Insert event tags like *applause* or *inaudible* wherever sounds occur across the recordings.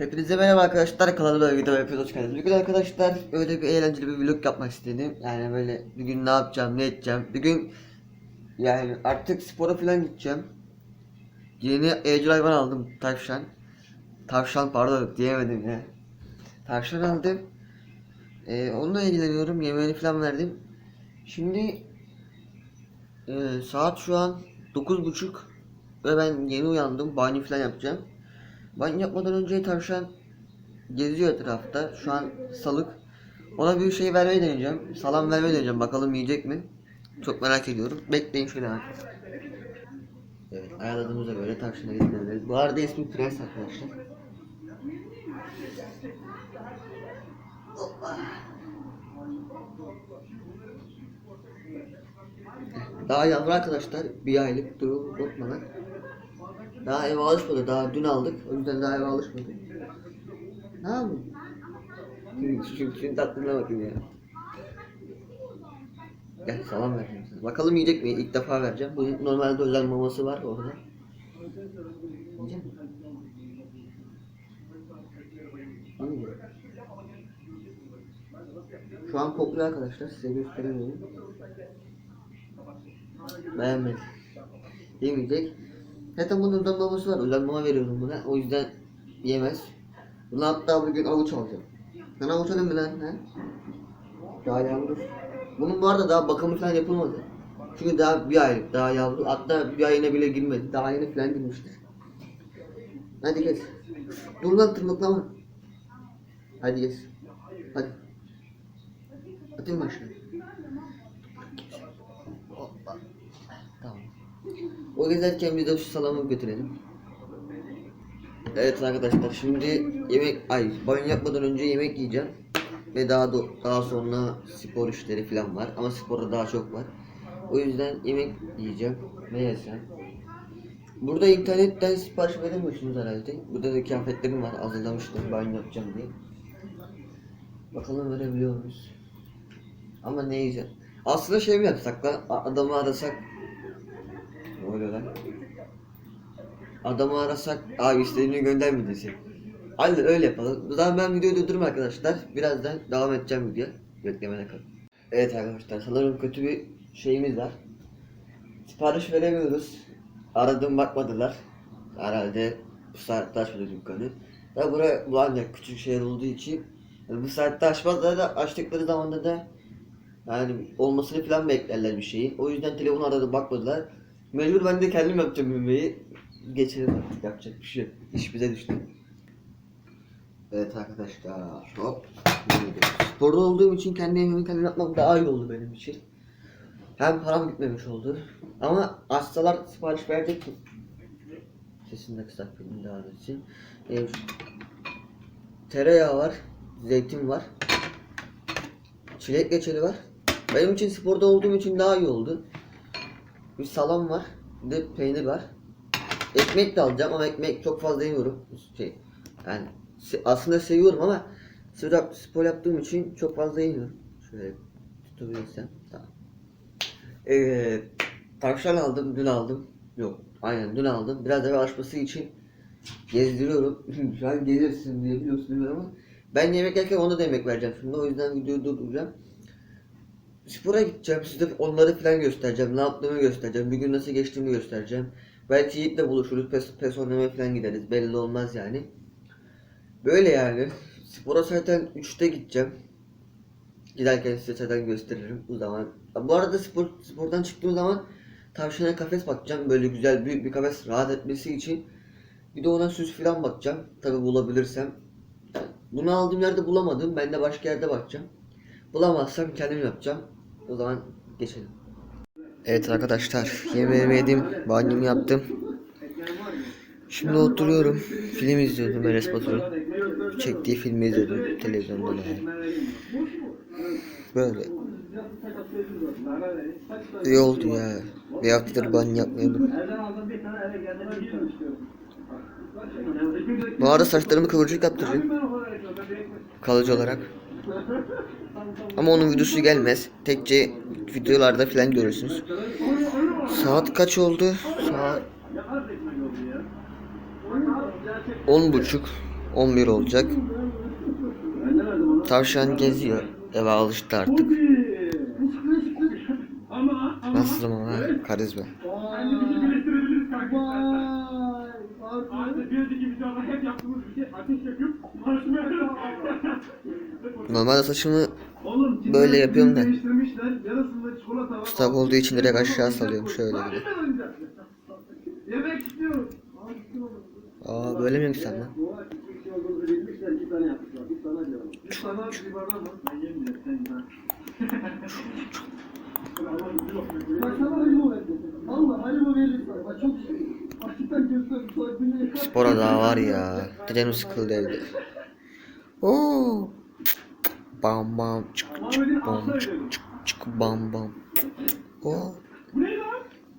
Hepinize merhaba arkadaşlar kanalıma video yapıyoruz hoş geldiniz. Bugün arkadaşlar böyle bir eğlenceli bir vlog yapmak istedim. Yani böyle bugün ne yapacağım ne edeceğim. Bugün yani artık spora falan gideceğim. Yeni evcil hayvan aldım tavşan. Tavşan pardon diyemedim ya. Tavşan aldım. Ee, onunla ilgileniyorum yemeğini falan verdim. Şimdi e, saat şu an 9.30 ve ben yeni uyandım. Banyo falan yapacağım. Banyo yapmadan önce tavşan geziyor etrafta. Şu an salık. Ona bir şey vermeyi deneyeceğim. Salam vermeyi deneyeceğim. Bakalım yiyecek mi? Çok merak ediyorum. Bekleyin şöyle. Evet ayarladığımızda böyle tavşana gidebiliriz. Bu arada ismi Prens arkadaşlar. Daha yavru arkadaşlar. Bir aylık durum unutmadan. Daha eve alışmadı. Daha dün aldık. O yüzden daha eve alışmadı. Ne yapayım? Şu, şu tatlına bakın ya. Gel salam vereceğim sana. Bakalım yiyecek mi? İlk defa vereceğim. Bunun normalde özel maması var orada. Yiyecek mi? Şu an kokluyor arkadaşlar. Size gösteremiyorum. Beğenmedi. Yemeyecek. Zaten bunun özel maması var. Özel mama veriyorum buna. O yüzden yemez. Bunu hatta bugün avuç alacağım. Ben avuç alayım mı lan? He? Daha yavru. Bunun bu arada daha bakımı falan yapılmadı. Çünkü daha bir aylık, daha yavru. Hatta bir ayına bile girmedi. Daha yeni falan girmiştir. Hadi geç. Dur lan tırmıklama. Hadi geç. Hadi. Atayım başına. O gezerken bir de şu salamı götürelim. Evet arkadaşlar şimdi yemek ay banyo yapmadan önce yemek yiyeceğim ve daha do- daha sonra spor işleri falan var ama sporda daha çok var. O yüzden yemek yiyeceğim. Ne yesem? Burada internetten sipariş veremiyorsunuz herhalde. Burada da kıyafetlerim var. Hazırlamıştım banyo yapacağım diye. Bakalım verebiliyor muyuz? Ama ne yiyeceğim? Aslında şey mi yapsak lan? A- Adamı arasak. Ne? Adamı arasak abi istediğini gönder mi desin? Hadi öyle yapalım. O zaman ben videoyu durdurum arkadaşlar. Birazdan devam edeceğim video. Beklemede kalın. Evet arkadaşlar sanırım kötü bir şeyimiz var. Sipariş veremiyoruz. Aradım bakmadılar. Herhalde bu saatte açmadı dükkanı. Ya buraya bu ancak küçük şehir olduğu için yani bu saatte açmazlar da açtıkları zamanda da yani olmasını falan beklerler bir şeyin. O yüzden telefonu aradı bakmadılar. Mecbur ben de kendim yapacağım yemeği. Geçelim artık yapacak bir şey yok. İş bize düştü. Evet arkadaşlar hop. Sporda olduğum için kendi yemeğimi kendim yapmam daha iyi oldu benim için. Hem param gitmemiş oldu. Ama hastalar sipariş verecek mi? Sesini de kısaltayım daha için. Ee, tereyağı var. Zeytin var. Çilek reçeli var. Benim için sporda olduğum için daha iyi oldu. Bir salam var. Bir de peynir var. Ekmek de alacağım ama ekmek çok fazla yemiyorum. Şey, yani aslında seviyorum ama spor, spor yaptığım için çok fazla yemiyorum. Şöyle tutabilirsem. Tamam. Ee, tavşan aldım, dün aldım. Yok, aynen dün aldım. Biraz eve alışması için gezdiriyorum. *laughs* Şu an gelirsin diye biliyorsun ama ben yemek yerken ona da yemek vereceğim şimdi. O yüzden videoyu durduracağım. Spora gideceğim. Size onları falan göstereceğim. Ne yaptığımı göstereceğim. Bir gün nasıl geçtiğimi göstereceğim. Belki Yiğit'le buluşuruz. Pes, pes oynamaya falan gideriz. Belli olmaz yani. Böyle yani. Spora zaten 3'te gideceğim. Giderken size zaten gösteririm o zaman. Bu arada spor, spordan çıktığım zaman tavşana kafes bakacağım. Böyle güzel büyük bir kafes rahat etmesi için. Bir de ona süs falan bakacağım. Tabi bulabilirsem. Bunu aldığım yerde bulamadım. Ben de başka yerde bakacağım. Bulamazsam kendim yapacağım. O zaman geçelim. Evet arkadaşlar yemeğimi yedim. Banyomu yaptım. Şimdi oturuyorum. Film izliyordum Enes Batur'un. Çektiği filmi izledim televizyonda yani. Böyle. İyi oldu ya. Bir haftadır banyo yapmıyordum. Bu arada saçlarımı kıvırcık yaptıracağım. Kalıcı olarak. Ama onun videosu gelmez. Tekçe videolarda falan görürsünüz. Saat kaç oldu? Saat on buçuk. 11 olacak. Tavşan geziyor. Eve alıştı artık. Nasılım ama karizma. Normalde saçımı Böyle yapıyorum da. Islak olduğu için direkt aşağı salıyorum şöyle gibi. yemek istiyorum. Aa böyle mi yüksel lan? Spora daha var ya. Canım sıkıldı evde. Oo. Bam bam çık çık bam çık çık çık bam bam. Oo.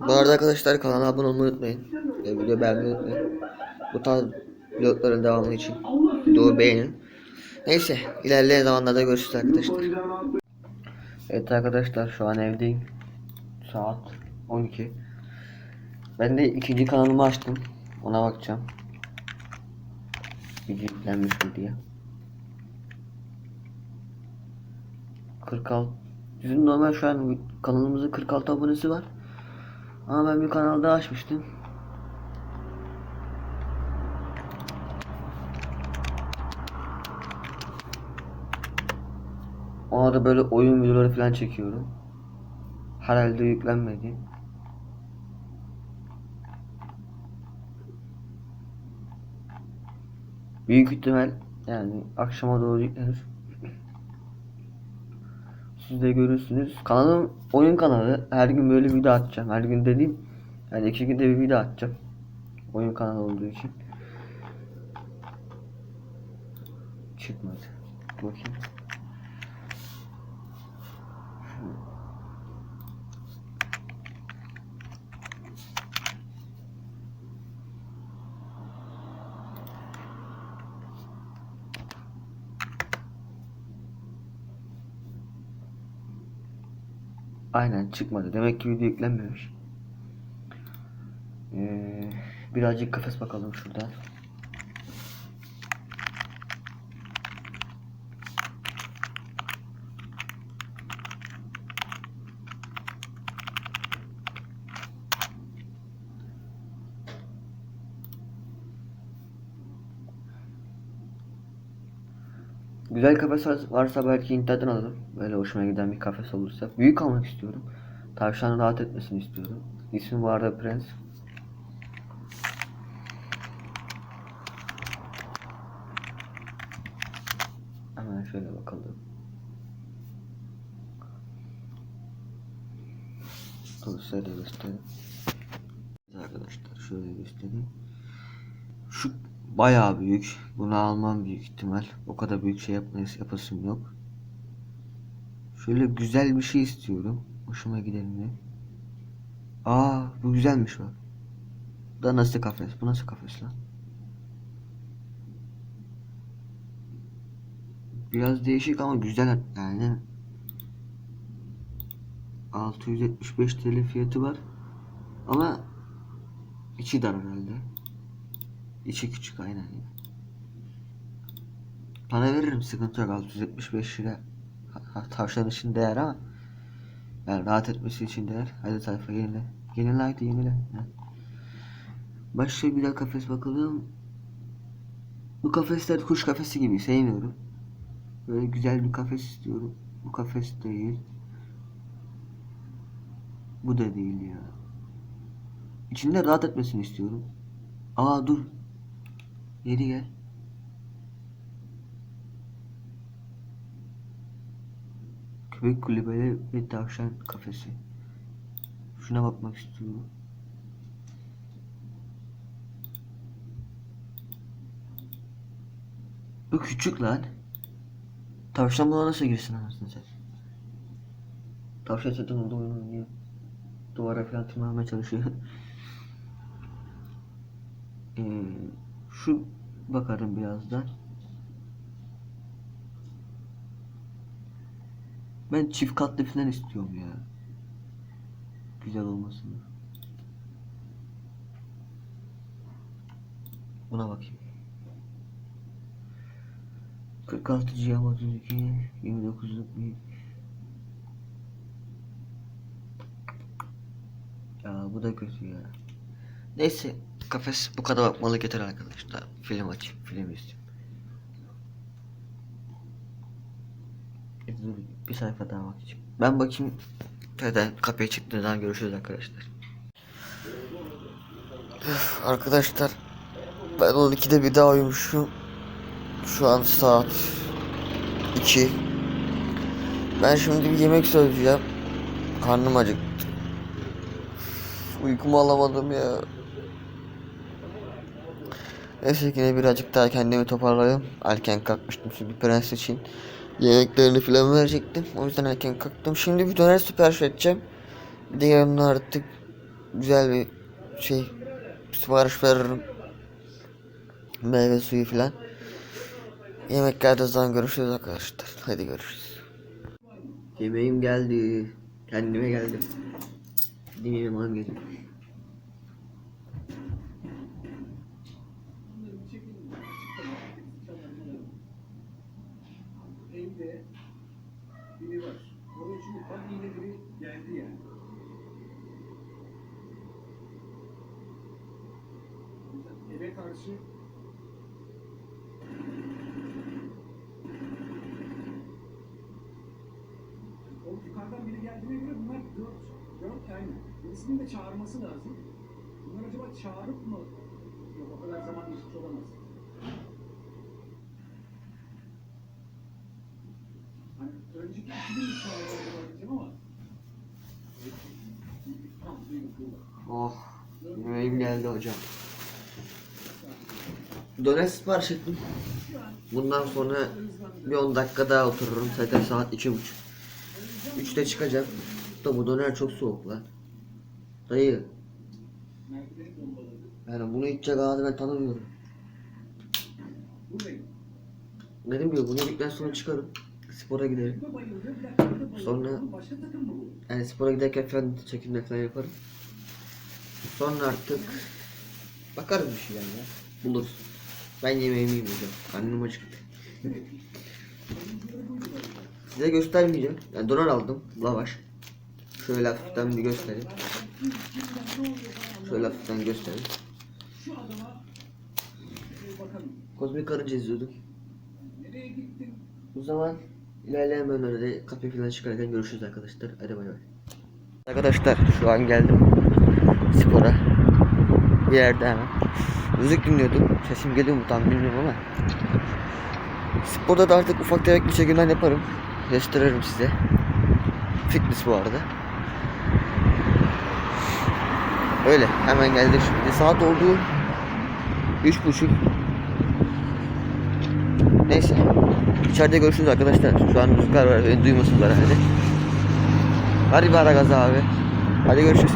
Bu arada arkadaşlar kanala abone olmayı unutmayın. Ve video beğenmeyi unutmayın. Bu tarz vlogların devamı için videoyu beğenin. Neyse ilerleyen zamanlarda görüşürüz arkadaşlar. Evet arkadaşlar şu an evdeyim. Saat 12. Ben de ikinci kanalımı açtım. Ona bakacağım. Video yüklenmiş mi diye. 46 Bizim normal şu an kanalımızın 46 abonesi var. Ama ben bir kanal daha açmıştım. Ona da böyle oyun videoları falan çekiyorum. Herhalde yüklenmedi. Büyük ihtimal yani akşama doğru yüklenir. Siz de görürsünüz. Kanalım oyun kanalı. Her gün böyle video atacağım. Her gün dediğim yani iki günde bir video atacağım. Oyun kanalı olduğu için. Çıkmadı. Bakayım. Aynen çıkmadı. Demek ki video yüklenmemiş. Ee, birazcık kafes bakalım şuradan. Güzel kafes var- varsa belki internetten alırım. Böyle hoşuma giden bir kafes olursa. Büyük almak istiyorum. Tavşanın rahat etmesini istiyorum. İsmi bu arada Prens. Hemen şöyle bakalım. Dur de göstereyim. Arkadaşlar şöyle göstereyim. Şu bayağı büyük. Bunu almam büyük ihtimal. O kadar büyük şey yapmayız, yapasım yok. Şöyle güzel bir şey istiyorum. Hoşuma gidelim diye. Aa bu güzelmiş bak. Bu da nasıl kafes? Bu nasıl kafes lan? Biraz değişik ama güzel yani. 675 TL fiyatı var. Ama içi dar herhalde. İçi küçük aynen. Para veririm sıkıntı yok 675 lira. Tavşan için değer ama yani rahat etmesi için değer. Hadi sayfa yenile. Yenile hadi yenile. Ha. Başka güzel kafes bakalım. Bu kafesler kuş kafesi gibi sevmiyorum. Böyle güzel bir kafes istiyorum. Bu kafes değil. Bu da değil ya. İçinde rahat etmesini istiyorum. Aa dur. Geri gel. Köpek kulübeleri ve tavşan kafesi. Şuna bakmak istiyorum. Bu küçük lan. Tavşan buna nasıl girsin anasını sen? Tavşan zaten orada oynuyor. Duvara falan tırmanmaya çalışıyor. *laughs* Ee, şu bakarım birazdan. Ben çift katlı falan istiyorum ya. Güzel olmasını. Buna bakayım. 46 GM 32 29'luk bir Ya bu da kötü ya. Neyse kafes bu kadar bakmalık yeter arkadaşlar. Film açayım, film izleyeyim. Bir sayfa daha bakacağım. Ben bakayım. Zaten kapıya çıktığından görüşürüz arkadaşlar. Üf, arkadaşlar ben 12'de bir daha uyumuşum. Şu an saat 2. Ben şimdi bir yemek söyleyeceğim. Karnım acıktı. Uykumu alamadım ya. Neyse yine birazcık daha kendimi toparlayayım. Erken kalkmıştım çünkü prens için. Yemeklerini falan verecektim. O yüzden erken kalktım. Şimdi bir döner sipariş edeceğim. Bir de yanına artık güzel bir şey sipariş veririm. Meyve suyu falan. Yemeklerde zaman görüşürüz arkadaşlar. Hadi görüşürüz. Yemeğim geldi. Kendime geldim. Gideyim yemeğimi alayım geleyim. Evde biri var. Onun için bak yine biri geldi yani. Eve karşı o yukarıdan biri geldiğine göre bunlar dört, dört aynı. Birisinin de çağırması lazım. Bunlar acaba çağırıp mı? Yok o kadar zaman geçmiş olamaz. Hani önceki ikili mi çağırıyor diyeceğim ama. Duydum, duydum. Oh. Yemeğim geldi hocam. Döner sipariş ettim. Bundan sonra bir 10 dakika daha otururum. Zaten saat iki buçuk. Üçte çıkacağım. Da bu döner çok soğuk lan. Dayı. Yani bunu içecek ağzı ben tanımıyorum. Dedim ki bunu yedikten sonra çıkarım. Spora giderim. Sonra-? Yani spora giderken falan çekimler falan yaparım. Sonra artık bakarız bir şeyler ya. Buluruz. Ben yemeğimi yiyeceğim. Karnım acıktı. Size göstermeyeceğim. Yani donar aldım. Lavaş. Şöyle hafiften bir göstereyim. Şöyle hafiften göstereyim. Kozmik Karınca gittin? O zaman ilerleyen bölümlerde kapı falan çıkarken görüşürüz arkadaşlar. Hadi bay bay. Arkadaşlar şu an geldim spora. Bir yerde hemen. Müzik dinliyordum. Sesim geliyor mu tam bilmiyorum ama. Sporda da artık ufak tefek bir çekimler yaparım. Gösteririm size. Fitness bu arada. Öyle hemen geldik şimdi. Saat oldu. Üç buçuk. Neyse. İçeride görüşürüz arkadaşlar. Şu an rüzgar var. Beni duymasınlar hadi. Hadi bir ara gaz abi. Hadi görüşürüz.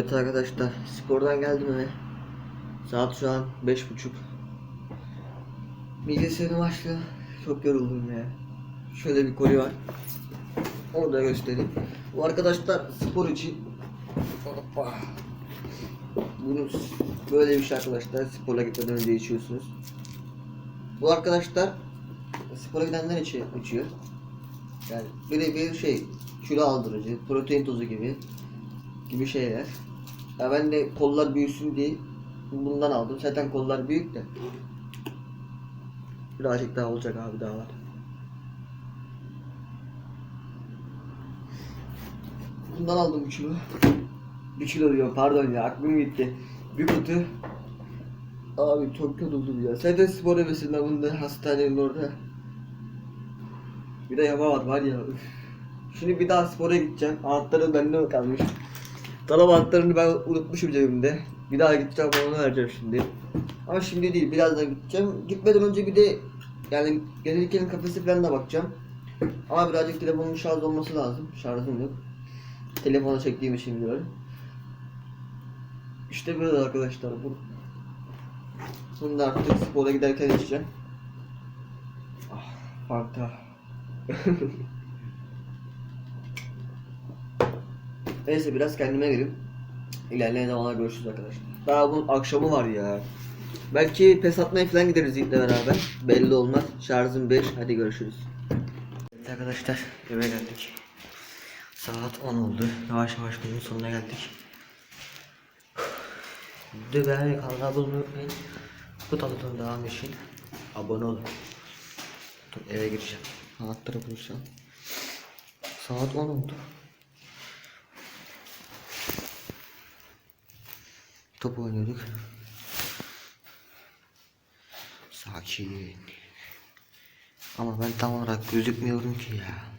Evet arkadaşlar spordan geldim eve. Saat şu an beş buçuk. Bilgisayarım başlıyor. Çok yoruldum ya. Şöyle bir koli var. Onu da göstereyim. Bu arkadaşlar spor için Hoppa. Bunu böyle bir şey arkadaşlar spora gitmeden önce içiyorsunuz. Bu arkadaşlar spora gidenler için içiyor. Yani böyle bir şey kilo aldırıcı, protein tozu gibi gibi şeyler. Ya ben de kollar büyüsün diye bundan aldım. Zaten kollar büyük de. Birazcık daha olacak abi daha var. Bundan aldım 1 kilo. 1 kilo diyorum pardon ya aklım gitti. Bir kutu Abi çok yoruldum ya. De spor hevesin ben bunda hastanenin orada. Bir de yama var var ya. Şimdi bir daha spora gideceğim. Anahtarım bende kalmış? Dolap ben unutmuşum cebimde. Bir daha gideceğim onu vereceğim şimdi. Ama şimdi değil birazdan gideceğim. Gitmeden önce bir de yani gelirken kafesi falan da bakacağım. Ama birazcık telefonun şarj olması lazım. Şarjım yok. Telefona çektiğim için diyorum. İşte böyle arkadaşlar bu. Bunu da artık spora giderken içeceğim. Ah, Fanta. *laughs* Neyse biraz kendime gelip ilerleyen zamanlar görüşürüz arkadaşlar. Daha bunun akşamı var ya. Belki pes atmaya falan gideriz Yiğit'le beraber. Belli olmaz. Şarjım 5. Hadi görüşürüz. Evet arkadaşlar eve geldik. Saat 10 oldu. Yavaş yavaş günün sonuna geldik. Videoyu beğenmeyi, kanala abone unutmayın. Bu taraftan devam için abone olun. Dur eve gireceğim. Anahtarı bulacağım. Saat 10 oldu. Top oynuyorduk. Sakin. Ama ben tam olarak gözükmüyorum ki ya.